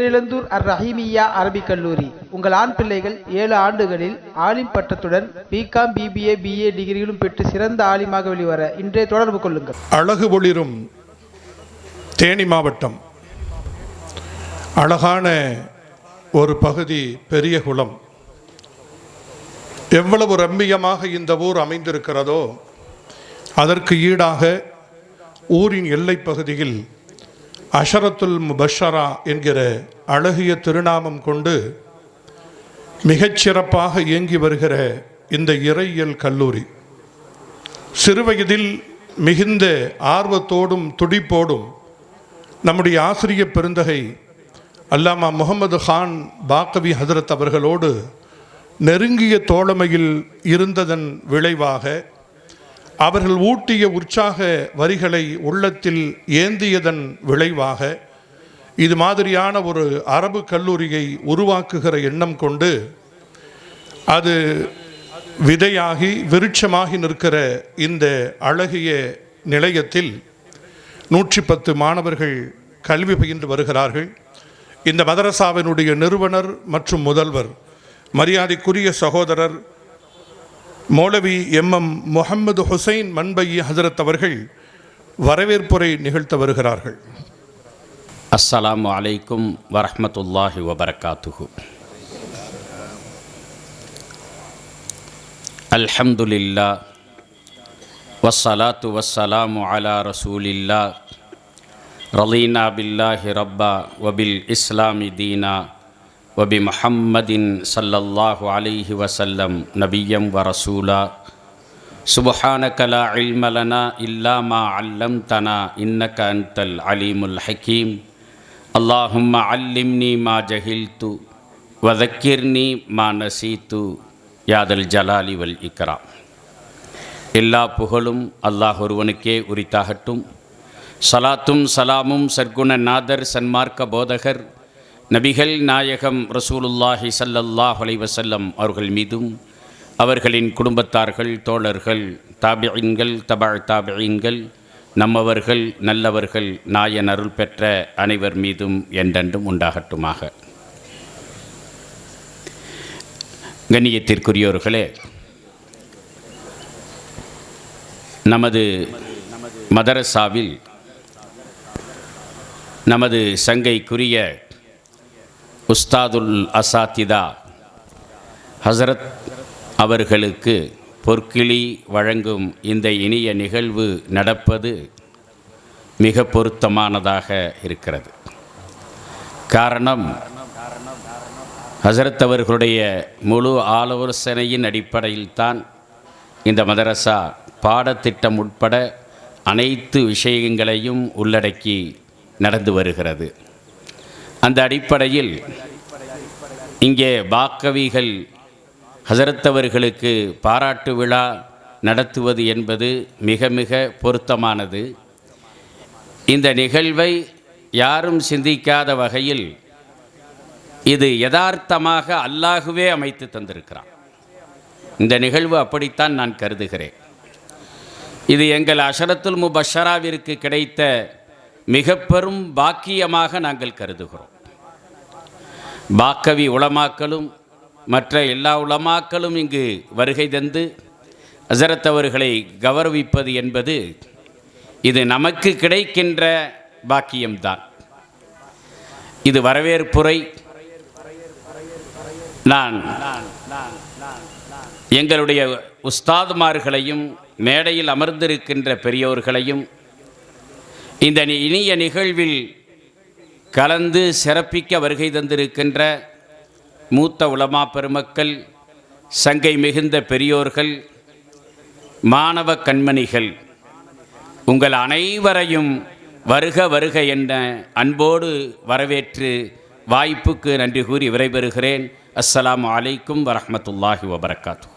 பேரிழந்தூர் அர் ரஹீமியா அரபிக் கல்லூரி. உங்கள் ஆண் பிள்ளைகள் ஏழு ஆண்டுகளில் ஆலிம் பட்டத்துடன் பிகாம் பிபிஏ பிஏ டிகிரிகளும் பெற்று சிறந்த ஆலிமாக வெளிவர இன்றைய தொடர்பு கொள்ளுங்கள். அழகு ஒளிரும் தேனி மாவட்டம். அழகான ஒரு பகுதி பெரியகுளம் எவ்வளவு ரம்மியமாக இந்த ஊர் அமைந்திருக்கிறதோ அதற்கு ஈடாக ஊரின் எல்லைப் பகுதியில் அஷரத்துல் முபஷரா என்கிற அழகிய திருநாமம் கொண்டு மிகச்சிறப்பாக இயங்கி வருகிற இந்த இறையியல் கல்லூரி. சிறுவயதில் மிகுந்த ஆர்வத்தோடும் துடிப்போடும் நம்முடைய ஆசிரிய பெருந்தகை அல்லாமா முகமது கான் பாக்கவி ஹதரத் அவர்களோடு நெருங்கிய தோழமையில் இருந்ததன் விளைவாக அவர்கள் ஊட்டிய உற்சாக வரிகளை உள்ளத்தில் ஏந்தியதன் விளைவாக இது மாதிரியான ஒரு அரபு கல்லூரியை உருவாக்குகிற எண்ணம் கொண்டு அது விதையாகி விருட்சமாகி நிற்கிற இந்த அழகிய நிலையத்தில் நூற்றி பத்து மாணவர்கள் கல்வி பயின்று வருகிறார்கள். இந்த மதரசாவினுடைய நிறுவனர் மற்றும் முதல்வர் மரியாதைக்குரிய சகோதரர் மௌலவி எம் எம் முகமது ஹுசைன் மண்பையி ஹசரத் அவர்கள் வரவேற்புரை நிகழ்த்த வருகிறார்கள். அஸ்ஸலாம் அலைக்கும் வரமத்துல்லாஹி வபரகாத்துஹு. அல்ஹம்துலில்லா வஸ்ஸலாத்து வஸ்ஸலாமு அலா ரசூலில்லா ரலீனா பில்லாஹி ரப்பா வபில் இஸ்லாமி தீனா. வபி முஹம்மதின் ஸல்லல்லாஹு அலைஹி வஸல்லம் நபியம் வ ரசூலா சுபஹானக லா இல்ம லனா இல்லா மா அல்லம்தனா இன்னக அன்தல் அலீமுல் ஹக்கீம் அல்லாஹும்ம அல்லிம்னி மா ஜஹில்து வதக்கிர்னி மா நசீத்து யாதல் ஜலாலி வல் இக்ராம் எல்லா புகழும் அல்லாஹ் ஒருவனுக்கே உரித்தாகட்டும் சலாத்தும் சலாமும் சர்க்குண நாதர் சன்மார்க்க போதகர் நபிகள் நாயகம் ரசூலுல்லாஹி ஸல்லல்லாஹு அலைஹி அவர்கள் மீதும் அவர்களின் குடும்பத்தார்கள் தோழர்கள் தாபியின்கள் தபாழ் தாபியின்கள் நம்மவர்கள் நல்லவர்கள் நாயன் அருள் பெற்ற அனைவர் மீதும் என்றென்றும் உண்டாகட்டுமாக. கண்ணியத்திற்குரியோர்களே நமது மதரசாவில் நமது சங்கைக்குரிய உஸ்தாதுல் அசாத்திதா ஹசரத் அவர்களுக்கு பொற்கிளி வழங்கும் இந்த இனிய நிகழ்வு நடப்பது மிக பொருத்தமானதாக இருக்கிறது. காரணம் ஹசரத் அவர்களுடைய முழு ஆலோசனையின் அடிப்படையில் தான் இந்த மதரசா பாடத்திட்டம் உட்பட அனைத்து விஷயங்களையும் உள்ளடக்கி நடந்து வருகிறது. அந்த அடிப்படையில் இங்கே வாக்கவிகள் ஹசரத்தவர்களுக்கு பாராட்டு விழா நடத்துவது என்பது மிக மிக பொருத்தமானது. இந்த நிகழ்வை யாரும் சிந்திக்காத வகையில் இது யதார்த்தமாக அல்லாஹுவே அமைத்து தந்திருக்கிறான். இந்த நிகழ்வு அப்படித்தான் நான் கருதுகிறேன். இது எங்கள் அஷரத்துல் முபஷராவிற்கு கிடைத்த மிக பெரும் பாக்கியமாக நாங்கள் கருதுகிறோம். பாக்கவி உளமாக்களும் மற்ற எல்லா உளமாக்களும் இங்கு வருகை தந்து அசரத்தவர்களை கௌரவிப்பது என்பது இது நமக்கு கிடைக்கின்ற பாக்கியம்தான். இது வரவேற்புரை. நான் எங்களுடைய உஸ்தாதுமார்களையும் மேடையில் அமர்ந்திருக்கின்ற பெரியோர்களையும் இந்த இனிய நிகழ்வில் கலந்து சிறப்பிக்க வருகை தந்திருக்கின்ற மூத்த உலமா பெருமக்கள் சங்கை மிகுந்த பெரியோர்கள் மாணவ கண்மணிகள் உங்கள் அனைவரையும் வருக வருக என்ற அன்போடு வரவேற்று வாய்ப்புக்கு நன்றி கூறி விடைபெறுகிறேன். அஸ்ஸலாமு அலைக்கும் வரமத்துல்லாஹி வபரகாத்து